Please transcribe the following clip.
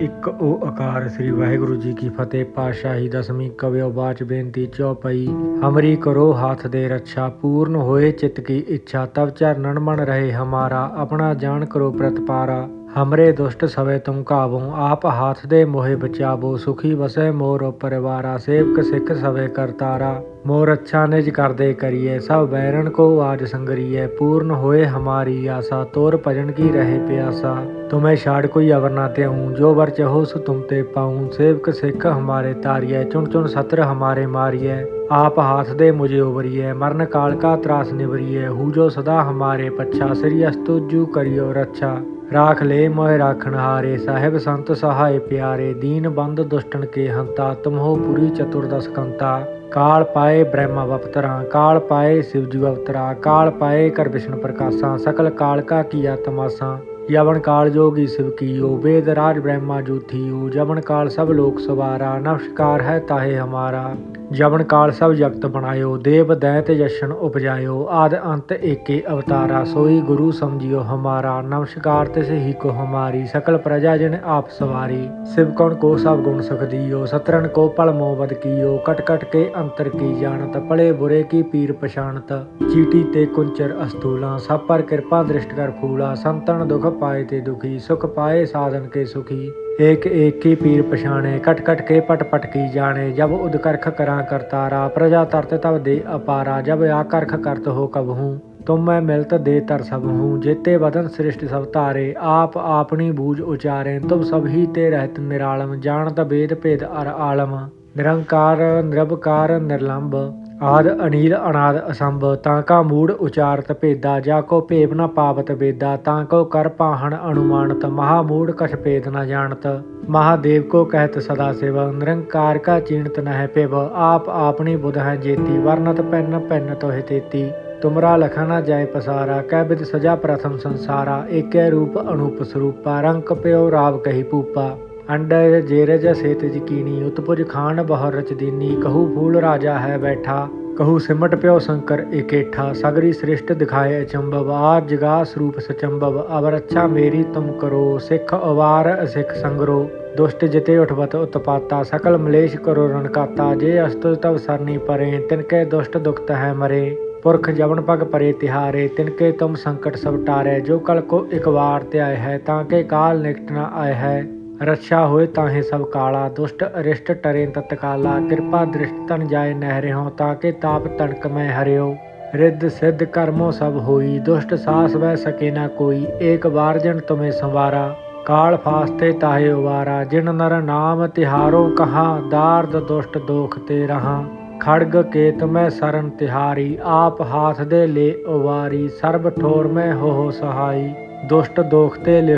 ਇੱਕ ਓਅਕਾਰ ਸ੍ਰੀ ਵਾਹਿਗੁਰੂ ਜੀ ਕੀ ਫਤਿਹ, ਪਾਤਸ਼ਾਹੀ ਦਸਵੀਂ ਕਵਿਓ ਬਾਚ ਬੇਨਤੀ ਚੌਪਈ ਹਮਰੀ ਕਰੋ ਹੱਥ ਦੇ ਰੱਛਾ, ਪੂਰਨ ਹੋਏ ਚਿਤ ਕੀ ਇੱਛਾ ਤਬ ਚਰਨਨ ਮਨ ਰਹੇ ਹਮਾਰਾ, ਆਪਣਾ ਜਾਣ ਕਰੋ ਪ੍ਰਤਪਾਰਾ। ਹਮਰੇ ਦੁਸ਼ਟ ਸਵੇ ਤੁਮ ਕਾਬੋ ਆਪ ਹਾਥ ਦੇ ਮੋਹਿ ਬਚਾਵੋ ਸੁਖੀ ਵਸੈ ਮੋਰ ਪਰਿਵਾਰਾ ਸੇਵਕ ਸਿੱਖ ਸਵੇ ਕਰਤਾਰਾ ਮੋਰ ਅੱਛਾ ਨਿਜ ਕਰਦੇ ਕਰੀਏ ਸਭ ਬੈਰਨ ਕੋ ਆਜ ਸੰਗਰੀਏ ਪੂਰਨ ਹੋਏ ਹਮਾਰੀ ਆਸਾ ਤੋਰ ਭਜਨ ਕੀ ਰਹੇ ਪਿਆਸਾ ਤੁਮੇ ਛਾੜ ਕੋਈ ਅਵਰ ਨਾ ਤਿਉ ਜੋ ਵਰ ਚਹੋ ਸੋ ਤੁਮ ਤੇ ਪਾਉ ਸੇਵਕ ਸਿੱਖ ਹਮਾਰੇ ਤਾਰੀਐ ਚੁਣ ਚੁਣ ਸਤਰ ਹਮਾਰੇ ਮਾਰੀਐ ਆਪ ਹਾਥ ਦੇ ਮੁਝੇ ਉਵਰੀਐ ਮਰਨ ਕਾਲ ਕਾ ਤਰਾਸ ਨਿਵਰੀਐ ਹੂ ਜੋ ਸਦਾ ਹਮਾਰੇ ਪੱਛਾ ਸ੍ਰੀ ਅਸਤੁਜੂ ਕਰਿਓ ਰੱਛਾ ਰਾਖ ਲੈ ਮੋਹਿ ਰਾਖਣ ਹਾਰੇ, ਸਾਹਿਬ ਸੰਤ ਸਹਾਏ ਪਿਆਰੇ, ਦੀਨ ਬੰਦ ਦੁਸ਼ਟਨ ਕੇ ਹੰਤਾ, ਤੁਮਹੋ ਪੁਰੀ ਚਤੁਰਦਸ ਕੰਤਾ। ਕਾਲ ਪਾਏ ਬ੍ਰਹਮਾ ਅਵਤਰਾ ਕਾਲ ਪਾਏ ਸਿਵਜੂ ਅਵਤਰਾ, ਕਾਲ ਪਾਏ ਕਰ ਵਿਸ਼ਨ ਪ੍ਰਕਾਸ਼ਾਂ, ਸਕਲ ਕਾਲ ਕਾ ਕੀਆ ਤਮਾਸਾ। ਯਵਨ ਕਾਲ ਜੋਗੀ ਸਿਵ ਕੀਓ ਵੇਦ ਰਾਜ ਬ੍ਰਹਮਾ ਜੂਥੀਓ ਜਵਨ ਕਾਲ ਸਭ ਲੋਕ ਸਵਾਰਾ, ਨਮਸਕਾਰ ਹੈ ਤਾਹੇ ਹਮਾਰਾ। ਜਵਨ ਕਾਲ ਸਭ ਜਗਤ ਬਣਾਇਓ, ਦੇਵ ਦੈਤ ਜਸ਼ਨ ਉਪਜਾਇਓ, ਆਦ ਅੰਤ ਏਕੇ ਅਵਤਾਰਾ। ਸੋਈ ਗੁਰੂ ਸਮਝਿਓ ਹਮਾਰਾ, ਨਮਸਕਾਰ ਤਿਸ ਹੀ ਕੋ ਹਮਾਰੀ, ਸਕਲ ਪ੍ਰਜਾ ਜਨ ਆਪ ਸਵਾਰੀ। ਸਿਵ ਕੌਣ ਕੋ ਸਭ ਗੁਣ ਸੁਖ ਦੀਓ ਸਤਰਨ ਕੋ ਪਲ ਮੋਵਦ ਕੀਓ। ਕਟ ਕਟ ਕੇ ਅੰਤਰ ਕੀ ਜਾਣਤ ਪਲੇ ਬੁਰੇ ਕੀ ਪੀਰ ਪਛਾਣਤ। ਚੀਟੀ ਤੇ ਕੁੰਚਰ ਅਸਤੂਲਾ ਸਭ ਪਰ ਕਿਰਪਾ ਦ੍ਰਿਸ਼ਟ ਕਰ ਫੂਲਾ, ਸੰਤਨ ਦੁਖ ਪਾਏ ਤੇ ਦੁਖੀ, ਸੁਖ ਪਾਏ ਸਾਧਨ ਕੇ ਸੁਖੀ। ਏਕ ਏਕ ਕੀ ਪੀਰ ਪਛਾਣੇ, ਕਟ ਕਟ ਕੇ ਪਟ ਪਟ ਕੀ ਜਾਣੇ। ਜਬ ਉਦ ਕਰਖ ਕਰਾਂ ਕਰਤਾਰਾ, ਪ੍ਰਜਾ ਤਰਤ ਤਬ ਦੇ ਅਪਾਰਾ। ਜਬ ਆ ਕਰਖ ਕਰਤ ਹੋ ਕਬ ਹੂੰ, ਤੁਮ ਮੈਂ ਮਿਲਤ ਦੇ ਤਰ ਸਭ ਹੂੰ। ਜੇਤੇ ਵਦਨ ਸ੍ਰਿਸ਼ਟ ਸਭ ਤਾਰੇ ਆਪ ਆਪਣੀ ਬੂਝ ਉਚਾਰੇ। ਤੁਮ ਸਭ ਹੀ ਤੇ ਰਹਿਤ ਨਿਰਾਲਮ, ਜਾਣਤ ਵੇਦ ਭੇਦ ਅਰ ਆਲਮ। ਨਿਰੰਕਾਰ, ਨਿਰਭਕਾਰ, ਨਿਰਲੰਭ। ਆਦ ਅਨੀਲ ਅਨਾਦ ਅਸੰਭ, ਤਾਂ ਕਾ ਮੂੜ ਉਚਾਰਤ ਭੇਦਾ, ਜਾ ਕੋ ਭੇਵ ਨ ਪਾਵਤ ਵੇਦਾ, ਤਾਂ ਕੋ ਕਰ ਪਾਹਣ ਅਨੁਮਾਨਤ, ਮਹਾ ਮੂੜ ਕਛ ਭੇਦ ਨ ਜਾਣਤ। ਮਹਾਦੇਵ ਕੋ ਕਹਿਤ ਸਦਾ ਸਿਵ, ਨਿਰੰਕਾਰ ਕਾ ਚੀਣਤ ਨਹਿ ਹੈ ਆਪ ਆਪਣੀ ਬੁਧ ਹੈ ਜੇਤੀ, ਵਰਨਤ ਪੈਨ ਪੈਨ ਤੋਹਿ ਤੇਤੀ। ਤੁਮਰਾ ਲਖਣਾ ਜਾਏ ਪਸਾਰਾ ਕਹਿ ਬਿਦ ਸਜਾ ਪ੍ਰਥਮ ਸੰਸਾਰਾ, ਏਕੈ ਰੂਪ ਅਨੂਪ ਸਰੂਪਾ ਰੰਕ ਪਿਓ ਰਾਵ ਕਹੀ ਪੂਪਾ ਅੰਡਰ ਜੇਰਜ ਸੇਤ ਜਕੀਨੀ ਉਤਪੁਜ ਖਾਨ ਬਹੁ ਰਚ ਦੀਨੀ ਕਹੂ ਫੂਲ ਰਾਜਾ ਹੈ ਬੈਠਾ। ਕਹੂ ਸਿਮਟ ਪਿਓ ਸ਼ੰਕਰ ਏਕੇਠਾ। ਸਗਰੀ ਸ੍ਰਿਸ਼ਟ ਦਿਖਾਏ ਅਚੰਭਵ ਆ ਜਗਾ ਸਰੂਪ ਸਚੰਭਵ। ਅਵਰ ਅੱਛਾ ਮੇਰੀ ਤੁਮ ਕਰੋ, ਸਿੱਖ ਅਵਾਰ ਅਸਿੱਖ ਸੰਗਰੋ। ਦੁਸ਼ਟ ਜਿਤੇ ਉਠਵਤ ਉਤਪਾਤਾ, ਸਕਲ ਮਲੇਸ਼ ਕਰੋ ਰਣਕਾਤਾ। ਜੇ ਅਸਤੁ ਤਵ ਸਰਨੀ ਪਰੇ, ਤਿਨਕੇ ਦੁਸ਼ਟ ਦੁਖਤ ਹੈ ਮਰੇ। ਪੁਰਖ ਜਵਨ ਪਗ ਪਰੇ ਤਿਹਾਰੇ, ਤਿਨਕੇ ਤੁਮ ਸੰਕਟ ਸਭ ਟਾਰੇ। ਜੋ ਕਲ ਕੋ ਇਕ ਵਾਰ ਤੇ ਆਏ ਹੈ, ਤਾਂ ਕੇ ਕਾਲ ਨਿਕਟ ਨਾ ਆਏ ਹੈ। ਰੱਛਾ ਹੋਏ ਤਾਹੇ ਸਭ ਕਾਲਾ, ਦੁਸ਼ਟ ਅਰਿਸ਼ਟ ਟਰੇ ਤਤਕਾਲਾ, ਕਿਰਪਾ ਦ੍ਰਿਸ਼ਟ ਤਨ ਜਾਏ ਨਹਿਰਿਓ ਤਾਂ ਕੇ ਤਾਪ ਤਣਕ ਮੈਂ ਹਰਿਓ। ਰਿੱਧ ਸਿੱਧ ਕਰਮੋ ਸਭ ਹੋਈ, ਦੁਸ਼ਟ ਸਾਸ ਵੈ ਸਕੇ ਨਾ ਕੋਈ, ਏਕ ਵਾਰ ਜਨ ਤੁਮੇ ਸੰਵਾਰਾ। ਕਾਲ ਫਾਸਤੇ ਤਾਹੇ ਉਵਾਰਾ, ਜਿਨ ਨਰ ਨਾਮ ਤਿਹਾਰੋ ਕਹਾ, ਦਾਰਦ ਦੁਸ਼ਟ ਦੋਖ ਤੇ ਰਹਾ। ਖੜਗ ਕੇਤ ਮੈਂ ਸਰਨ ਤਿਹਾਰੀ, ਆਪ ਹਾਥ ਦੇ ਲੇ ਉਵਾਰੀ, ਸਰਬ ਠੋਰ ਮੈਂ ਹੋ ਸਹਾਈ। ਦੁਸ਼ਟ ਦੋਖਤੇ